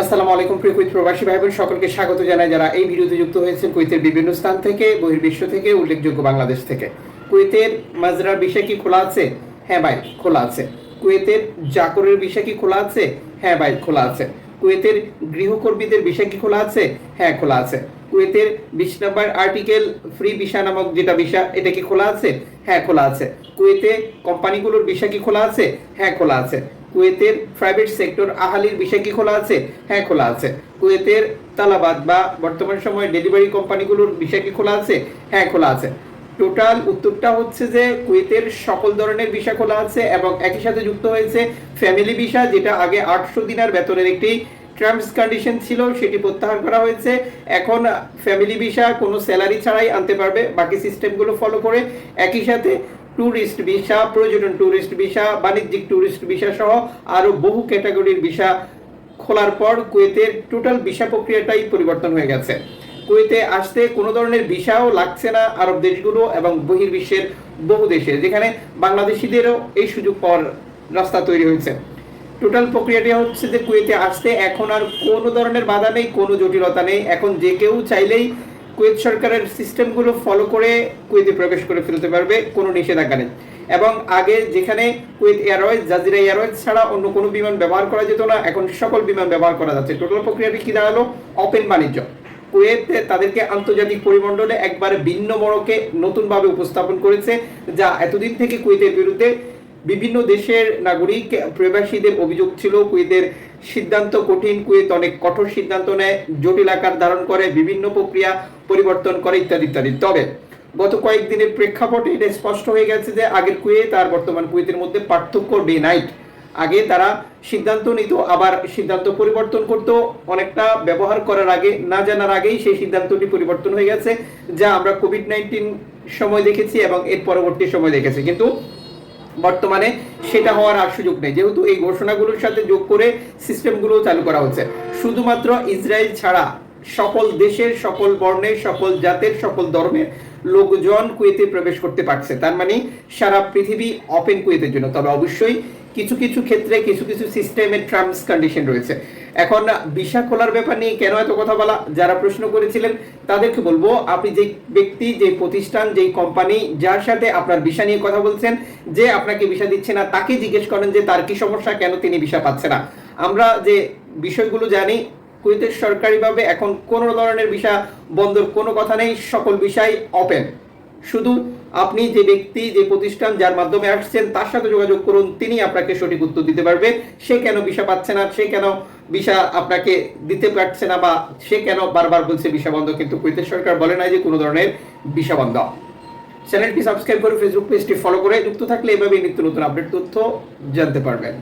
আসসালামু আলাইকুম, প্রিয় কুইত প্রবাসী ভাই বোন সকলকে স্বাগত জানাই যারা এই ভিডিওতে যুক্ত হয়েছেন কুইতের বিভিন্ন স্থান থেকে, বহির্বিশ্ব থেকে, উল্লেখযোগ্য বাংলাদেশ থেকে। কুয়েতের মাজরার বিষয় কি খোলা আছে? হ্যাঁ ভাই, খোলা আছে। কুয়েতের জাকরের বিষয় কি খোলা আছে? হ্যাঁ ভাই, খোলা আছে। কুয়েতের গৃহকর্মীদের বিষয় কি খোলা আছে? হ্যাঁ খোলা আছে। কুয়েতের বিশ নাম্বার আর্টিকেল ফ্রি ভিসা নামক যেটা ভিসা এটা কি খোলা আছে? হ্যাঁ খোলা আছে। কুয়েতে কোম্পানিগুলোর বিষয় কি খোলা আছে? হ্যাঁ খোলা আছে। কুয়েতের প্রাইভেট সেক্টর আহালির বিষয় কি খোলা আছে? হ্যাঁ খোলা আছে। কুয়েতের তালাবাদ বা বর্তমান সময়ে ডেলিভারি কোম্পানিগুলোর বিষয় কি খোলা আছে? হ্যাঁ খোলা আছে। টোটাল উত্তরটা হচ্ছে যে কুয়েতের সকল ধরনের ভিসা খোলা আছে এবং একই সাথে যুক্ত হয়েছে ফ্যামিলি ভিসা যেটা আগে আটশো দিনার বেতনের একটি টার্মস কন্ডিশন ছিল, সেটি প্রত্যাহার করা হয়েছে। এখন ফ্যামিলি ভিসা কোনো স্যালারি ছাড়াই আনতে পারবে, বাকি সিস্টেমগুলো ফলো করে। একই সাথে ট্যুরিস্ট ভিসা পর্যটন ট্যুরিস্ট ভিসা, বাণিজ্যিক ট্যুরিস্ট ভিসা সহ আরও বহু ক্যাটাগরির ভিসা খোলার পর কুয়েতের টোটাল ভিসা প্রক্রিয়াটাই পরিবর্তন হয়ে গেছে। কুয়েতে আসতে কোনো ধরনের ভিসাও লাগছে না আরব দেশগুলো এবং বহির্বিশ্বের বহু দেশে, যেখানে বাংলাদেশিদেরও এই সুযোগ পাওয়ার রাস্তা তৈরি হয়েছে। টোটাল প্রক্রিয়াটি হচ্ছে যে কুয়েতে আসতে এখন আর কোনো ধরনের বাধা নেই, কোনো জটিলতা নেই। এখন যে কেউ চাইলেই কুয়েত সরকারের সিস্টেমগুলো ফলো করে কুয়েতে প্রবেশ করে ফেলতে পারবে, কোনো নিষেধাজ্ঞা নেই। এবং আগে যেখানে কুয়েত এয়ারওয়েজ জাজিরা এয়ারওয়েজ ছাড়া অন্য কোনো বিমান ব্যবহার করা যেত না, এখন সকল বিমান ব্যবহার করা যাচ্ছে। টোটাল প্রক্রিয়াটি কি দাঁড়াল? ওপেন বাণিজ্য। কুয়েতে তাদেরকে আন্তর্জাতিক পরিমণ্ডলে একবারে ভিন্ন মড়কে নতুনভাবে উপস্থাপন করেছে, যা এতদিন থেকে কুয়েতের বিরুদ্ধে বিভিন্ন দেশের নাগরিক, প্রবাসীদের অভিযোগ ছিল কুয়েতের সিদ্ধান্ত কঠিন, কুয়েত অনেক কঠোর সিদ্ধান্ত নেয়, জটিল আকার ধারণ করে, বিভিন্ন প্রক্রিয়া পরিবর্তন করে ইত্যাদি ইত্যাদি। তবে গত কয়েকদিনের প্রেক্ষাপটে এটা স্পষ্ট হয়ে গেছে যে আগের কুয়েত আর বর্তমান কুয়েতের মধ্যে পার্থক্য ডে নাইট, আগে তারা সিদ্ধান্ত নিত, আবার সিদ্ধান্ত পরিবর্তন করত। অনেকটা ব্যবহার করার আগে, না জানার আগেই সেই সিদ্ধান্তটি পরিবর্তন হয়ে গেছে, যা আমরা কোভিড নাইন্টিন সময় দেখেছি এবং এর পরবর্তী সময় দেখেছি। কিন্তু বর্তমানে সেটা হওয়ার আর সুযোগ নেই। যেহেতু এই ঘোষণাগুলোর সাথে যোগ করে সিস্টেমগুলো চালু করা হচ্ছে। শুধুমাত্র ইসরায়েল ছাড়া সকল দেশের, সকল বর্ণের, সকল জাতের, সকল ধর্মের লোকজন কুয়েতে প্রবেশ করতে পারছে। তার মানে সারা পৃথিবী ওপেন কুয়েতের জন্য। তবে অবশ্যই কিছু কিছু ক্ষেত্রে, কিছু কিছু সিস্টেমের টার্মস কন্ডিশন রয়েছে। এখন ভিসা খোলার ব্যাপার নিয়ে কেন এত কথা বলা? যারা প্রশ্ন করেছিলেন, তাদেরকে বলব, আপনি যে ব্যক্তি যে প্রতিষ্ঠান, যেই কোম্পানি যার সাথে আপনার ভিসা নিয়ে কথা বলছেন, যে আপনাকে ভিসা দিচ্ছে না, তাকে জিজ্ঞেস করেন যে তার কি সমস্যা, কেন তিনি ভিসা পাচ্ছে না। আমরা যে বিষয়গুলো জানি কুয়েতের সরকারিভাবে এখন কোনো ধরনের ভিসা বন্ধর কোনো কথা নেই, সকল বিষয় ওপেন শুধু আপনি যে ব্যক্তি, যে প্রতিষ্ঠান যার মাধ্যমে আসছেন, তার সাথে যোগাযোগ করুন, তিনি আপনাকে সঠিক উত্তর দিতে পারবে। সে কেন ভিসা পাচ্ছে না, সে কেন ভিসা আপনাকে দিতে পারছে না, বা সে কেন বারবার বলছে ভিসা বন্ধ, কিন্তু কুয়েতের সরকার বলে নাই যে কোনো ধরনের ভিসা বন্ধ। চ্যানেলটি সাবস্ক্রাইব করে ফেসবুক পেজটি ফলো করে যুক্ত থাকলে এভাবে নিত্য নতুন আপডেট তথ্য জানতে পারবেন।